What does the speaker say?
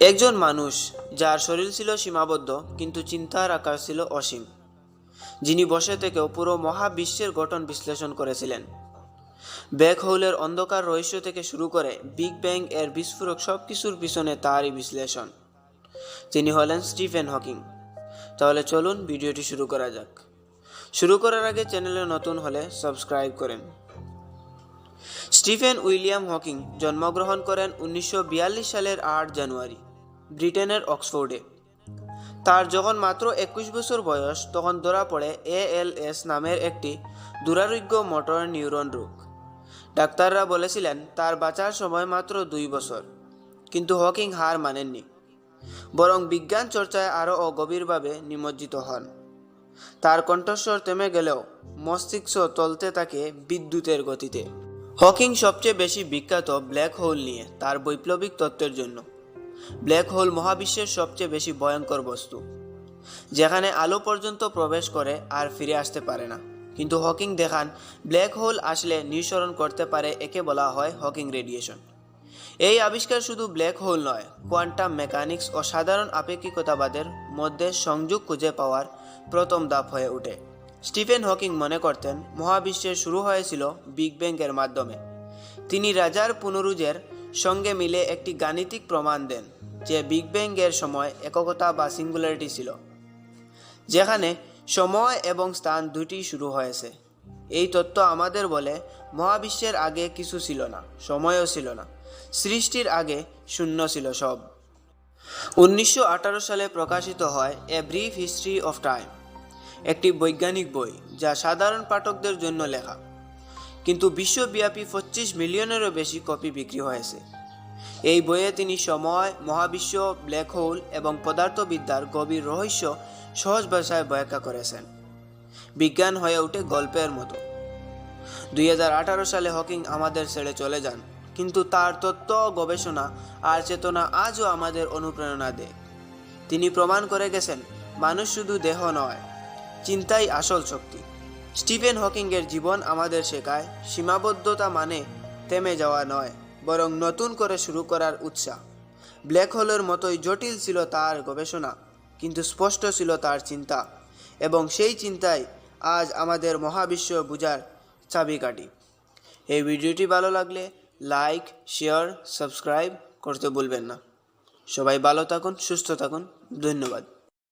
একজন মানুষ যার শরীর ছিল সীমাবদ্ধ, কিন্তু চিন্তার আকার ছিল অসীম। যিনি বসে থেকেও পুরো মহাবিশ্বের গঠন বিশ্লেষণ করেছিলেন। ব্ল্যাক হোলের অন্ধকার রহস্য থেকে শুরু করে বিগ ব্যাং এর বিস্ফোরক সব কিছুর পিছনে তারই বিশ্লেষণ। তিনি হলেন স্টিফেন হকিং। তাহলে চলুন ভিডিওটি শুরু করা যাক। শুরু করার আগে চ্যানেলে নতুন হলে সাবস্ক্রাইব করেন। স্টিফেন উইলিয়াম হকিং জন্মগ্রহণ করেন উনিশশো বিয়াল্লিশ সালের আট জানুয়ারি। ব্রিটেনের অক্সফোর্ডে। তার যখন মাত্র একুশ বছর বয়স, তখন ধরা পড়ে এএলএস নামের একটি দুরারোগ্য মোটর নিউরন রোগ। ডাক্তাররা বলেছিলেন, তার বাঁচার সময় মাত্র দুই বছর, কিন্তু হকিং হার মানেননি। বরং বিজ্ঞান চর্চায় আরও অগভীরভাবে নিমজ্জিত হন। তার কণ্ঠস্বর থেমে গেলেও মস্তিষ্ক চলতে থাকে বিদ্যুতের গতিতে। হকিং সবচেয়ে বেশি বিখ্যাত ব্ল্যাক হোল নিয়ে, তার বৈপ্লবিক তত্ত্বের জন্য। ব্ল্যাক হোল মহাবিশ্বের সবচেয়ে বেশি ভয়ঙ্কর বস্তু, যেখানে আলো পর্যন্ত প্রবেশ করে আর ফিরে আসতে পারে না। কিন্তু হকিং দেখান, ব্ল্যাক হোল আসলে নিঃসরণ করতে পারে একে বলা হয় হকিং রেডিয়েশন। এই আবিষ্কার শুধু ব্ল্যাক হোল নয়, কোয়ান্টাম মেকানিক্স ও সাধারণ আপেক্ষিকতাবাদের মধ্যে সংযোগ খুঁজে পাওয়ার প্রথম ধাপ হয়ে ওঠে। স্টিফেন হকিং মনে করতেন মহাবিশ্বের শুরু হয়েছিল বিগ ব্যাংকের মাধ্যমে। তিনি রাজার পুনরুজের সঙ্গে মিলে একটি গাণিতিক প্রমাণ দেন, যে বিগ ব্যাংয়ের সময় এককতা বা সিঙ্গুলারিটি ছিল, যেখানে সময় এবং স্থান দুটি শুরু হয়েছে। এই তত্ত্ব আমাদের বলে, মহাবিশ্বের আগে কিছু ছিল না, সময়ও ছিল না, সৃষ্টির আগে শূন্য ছিল সব। উনিশশো আঠারো সালে প্রকাশিত হয় a brief history of time একটি বৈজ্ঞানিক বই, যা সাধারণ পাঠকদের জন্য লেখা। কিন্তু বিশ্বব্যাপী পঁচিশ মিলিয়নেরও বেশি কপি বিক্রি হয়েছে। এই বইয়ে তিনি সময়, মহাবিশ্ব, ব্ল্যাক হোল এবং পদার্থবিদ্যার গভীর রহস্য সহজ ভাষায় ব্যাখ্যা করেছেন। বিজ্ঞান হয়ে ওঠে গল্পের মতো। দুই হাজার আঠারো সালে হকিং আমাদের ছেড়ে চলে যান, কিন্তু তার তত্ত্ব, গবেষণা আর চেতনা আজও আমাদের অনুপ্রেরণা দেয়। তিনি প্রমাণ করে গেছেন, মানুষ শুধু দেহ নয়, চিন্তাই আসল শক্তি। স্টিফেন হকিংয়ের জীবন আমাদের শেখায়, সীমাবদ্ধতা মানে থেমে যাওয়া নয়, বরং নতুন করে শুরু করার উৎসাহ। ব্ল্যাক হোলের মতোই জটিল ছিল তার গবেষণা, কিন্তু স্পষ্ট ছিল তার চিন্তা, এবং সেই চিন্তাই আজ আমাদের মহাবিশ্ব বুঝার চাবিকাঠি। এই ভিডিওটি ভালো লাগলে লাইক, শেয়ার, সাবস্ক্রাইব করতে ভুলবেন না। সবাই ভালো থাকুন, সুস্থ থাকুন, ধন্যবাদ।